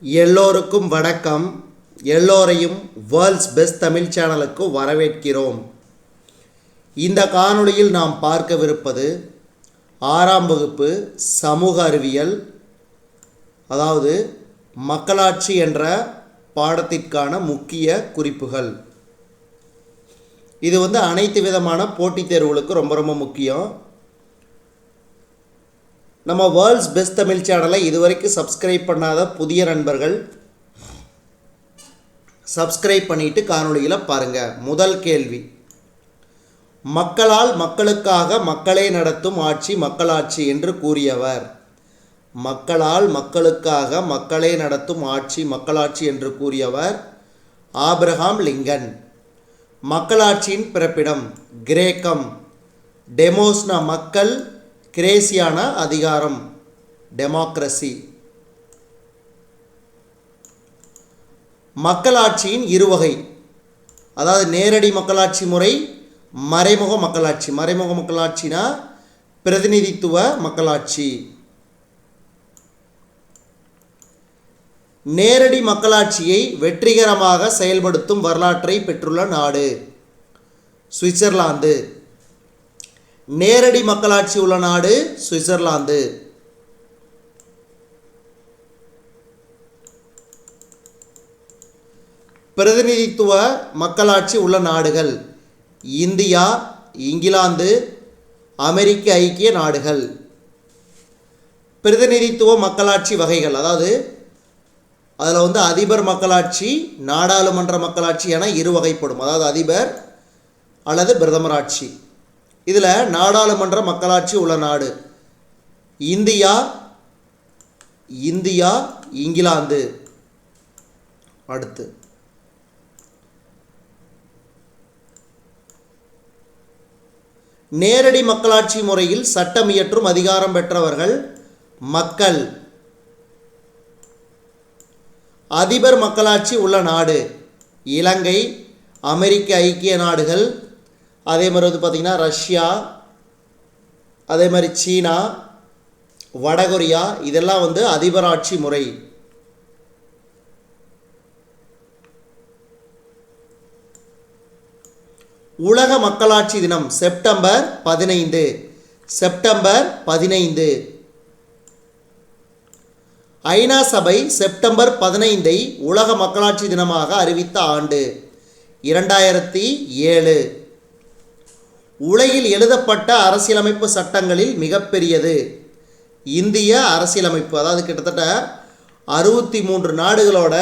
எல்லோருக்கும் வணக்கம். எல்லோரையும் வேர்ல்ட்ஸ் பெஸ்ட் தமிழ் சேனலுக்கு வரவேற்கிறோம். இந்த காணொளியில் நாம் பார்க்கவிருப்பது ஆறாம் வகுப்பு சமூக அறிவியல் அதாவது மக்களாட்சி என்ற பாடத்திற்கான முக்கிய குறிப்புகள். இது வந்து அனைத்து விதமான போட்டித் தேர்வுகளுக்கு ரொம்ப ரொம்ப முக்கியம். நம்ம வேர்ல்ட்ஸ் பெஸ்ட் தமிழ் சேனலை இதுவரைக்கும் சப்ஸ்கிரைப் பண்ணாத புதிய நண்பர்கள் சப்ஸ்கிரைப் பண்ணிட்டு காணொலியில் பாருங்கள் முதல் கேள்வி. மக்களால் மக்களுக்காக மக்களே நடத்தும் ஆட்சி மக்களாட்சி என்று கூறியவர். மக்களால் மக்களுக்காக மக்களே நடத்தும் ஆட்சி மக்களாட்சி என்று கூறியவர் ஆபிரகாம் லிங்கன். மக்களாட்சியின் பிறப்பிடம் கிரேக்கம். டெமோஸ்னா மக்கள் கிரேசியான அதிகாரம் டெமோக்ரஸி மக்களாட்சியின் இருவகை. அதாவது நேரடி மக்களாட்சி முறை மறைமுக மக்களாட்சி. மறைமுக மக்களாட்சினா பிரதிநிதித்துவ மக்களாட்சி. நேரடி மக்களாட்சியை வெற்றிகரமாக செயல்படுத்தும் வரலாற்றை பெற்றுள்ள நாடு சுவிட்சர்லாந்து. நேரடி மக்களாட்சி உள்ள நாடு சுவிட்சர்லாந்து. பிரதிநிதித்துவ மக்களாட்சி உள்ள நாடுகள் இந்தியா இங்கிலாந்து அமெரிக்க ஐக்கிய நாடுகள். பிரதிநிதித்துவ மக்களாட்சி வகைகள் அதாவது அதில் வந்து அதிபர் மக்களாட்சி நாடாளுமன்ற மக்களாட்சி என இரு வகைப்படும் அதாவது அதிபர் அல்லது பிரதமராட்சி. இதில் நாடாளுமன்ற மக்களாட்சி உள்ள நாடு. இந்தியா இந்தியா இங்கிலாந்து. அடுத்து. நேரடி மக்களாட்சி முறையில் சட்டம் இயற்றும் அதிகாரம் பெற்றவர்கள் மக்கள். அதிபர் மக்களாட்சி உள்ள நாடு. இலங்கை அமெரிக்க ஐக்கிய நாடுகள் அதே மாதிரி வந்து பார்த்திங்கன்னா ரஷ்யா அதே மாதிரி சீனா வடகொரியா இதெல்லாம் வந்து அதிபராட்சி முறை. உலக மக்களாட்சி தினம் செப்டம்பர் பதினைந்து. செப்டம்பர் பதினைந்து. ஐநா சபை செப்டம்பர் பதினைந்தை உலக மக்களாட்சி தினமாக அறிவித்த ஆண்டு இரண்டாயிரத்தி ஏழு. உலகில் எழுதப்பட்ட அரசியலமைப்பு சட்டங்களில் மிகப்பெரியது. இந்திய அரசியலமைப்பு அதாவது கிட்டத்தட்ட அறுபத்தி மூன்று நாடுகளோட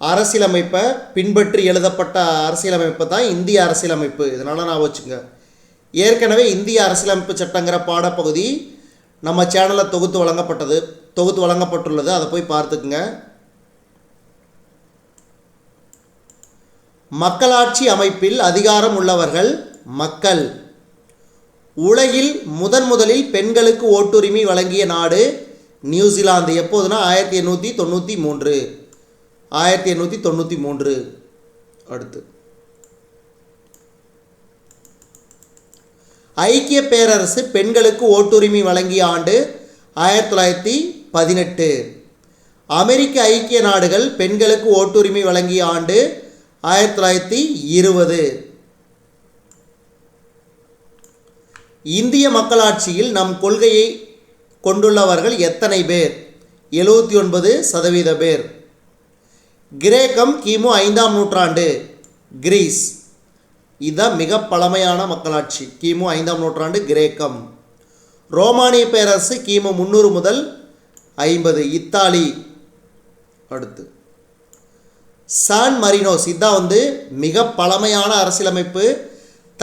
அரசியலமைப்பை பின்பற்றி எழுதப்பட்ட அரசியலமைப்பு தான் இந்திய அரசியலமைப்பு. இதனால் நான் வச்சுங்க. ஏற்கனவே இந்திய அரசியலமைப்பு சட்டங்கிற பாடப்பகுதி நம்ம சேனலில் தொகுத்து வழங்கப்பட்டது. தொகுத்து வழங்கப்பட்டுள்ளது. அதை போய் பார்த்துக்குங்க. மக்களாட்சி அமைப்பில் அதிகாரம் உள்ளவர்கள் மக்கள். உலகில் முதன் முதலில் பெண்களுக்கு ஓட்டுரிமை வழங்கிய நாடு நியூசிலாந்து. எப்போதுனா ஆயிரத்தி எண்ணூற்றி தொண்ணூற்றி மூன்று. ஆயிரத்தி எண்ணூற்றி தொண்ணூற்றி மூன்று. அடுத்து. ஐக்கிய பேரரசு பெண்களுக்கு ஓட்டுரிமை வழங்கிய ஆண்டு ஆயிரத்தி தொள்ளாயிரத்தி பதினெட்டு. அமெரிக்க ஐக்கிய நாடுகள் பெண்களுக்கு ஓட்டுரிமை வழங்கிய ஆண்டு ஆயிரத்தி தொள்ளாயிரத்தி இருபது. இந்திய மக்களாட்சியில் நம் கொள்கையை கொண்டுள்ளவர்கள் எத்தனை பேர்? எழுபத்தி ஒன்பது சதவீத பேர். கிரேக்கம் கிமு ஐந்தாம் நூற்றாண்டு கிரீஸ். இதுதான் மிக பழமையான மக்களாட்சி. கிமு ஐந்தாம் நூற்றாண்டு கிரேக்கம். ரோமானிய பேரரசு கிமு முந்நூறு முதல் ஐம்பது. இத்தாலி. அடுத்து. San Marino. இதுதான் வந்து மிக பழமையான அரசியலமைப்பு.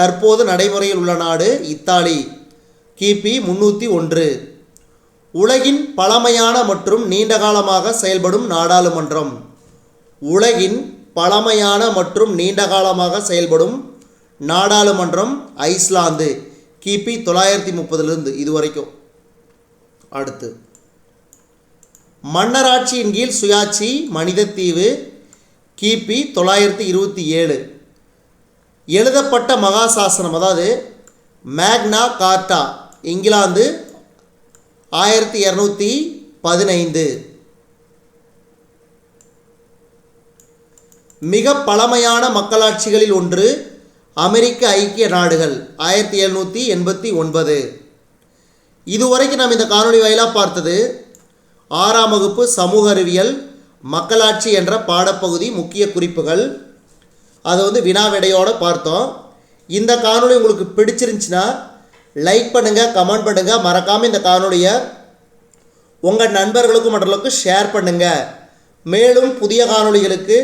தற்போது நடைமுறையில் உள்ள நாடு இத்தாலி. கிபி முன்னூற்றி ஒன்று. உலகின் பழமையான மற்றும் நீண்டகாலமாக செயல்படும் நாடாளுமன்றம். உலகின் பழமையான மற்றும் நீண்டகாலமாக செயல்படும் நாடாளுமன்றம் ஐஸ்லாந்து. கிபி தொள்ளாயிரத்தி முப்பதுலேருந்து இது வரைக்கும் அடுத்து. மன்னராட்சியின் கீழ் சுயாட்சி மனிதத்தீவு கிபி தொள்ளாயிரத்தி இருபத்தி ஏழு. எழுதப்பட்ட மகாசாசனம் அதாவது மேக்னா கார்டா இங்கிலாந்து ஆயிரத்தி இரநூத்தி பதினைந்து. மிக பழமையான மக்களாட்சிகளில் ஒன்று அமெரிக்க ஐக்கிய நாடுகள் ஆயிரத்தி எழுநூற்றி எண்பத்தி ஒன்பது. இதுவரைக்கும் நாம் இந்த காணொளி வாயிலாக பார்த்தது ஆறாம் வகுப்பு சமூக அறிவியல் மக்களாட்சி என்ற பாடப்பகுதி முக்கிய குறிப்புகள். அதை வந்து வினாவிடையோட பார்த்தோம். இந்த காணொளி உங்களுக்கு பிடிச்சிருந்துச்சுன்னா லைக் பண்ணுங்கள் கமெண்ட் பண்ணுங்கள் மறக்காமல் இந்த காணொலியை உங்கள் நண்பர்களுக்கும் மற்றளவுக்கு ஷேர் பண்ணுங்கள் மேலும் புதிய காணொளிகளுக்கு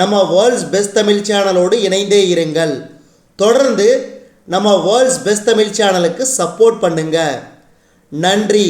நம்ம வேர்ல்ட்ஸ் பெஸ்ட் தமிழ் சேனலோடு இணைந்தே இருங்கள். தொடர்ந்து நம்ம வேர்ல்ட்ஸ் பெஸ்ட் தமிழ் சேனலுக்கு சப்போர்ட் பண்ணுங்கள் நன்றி.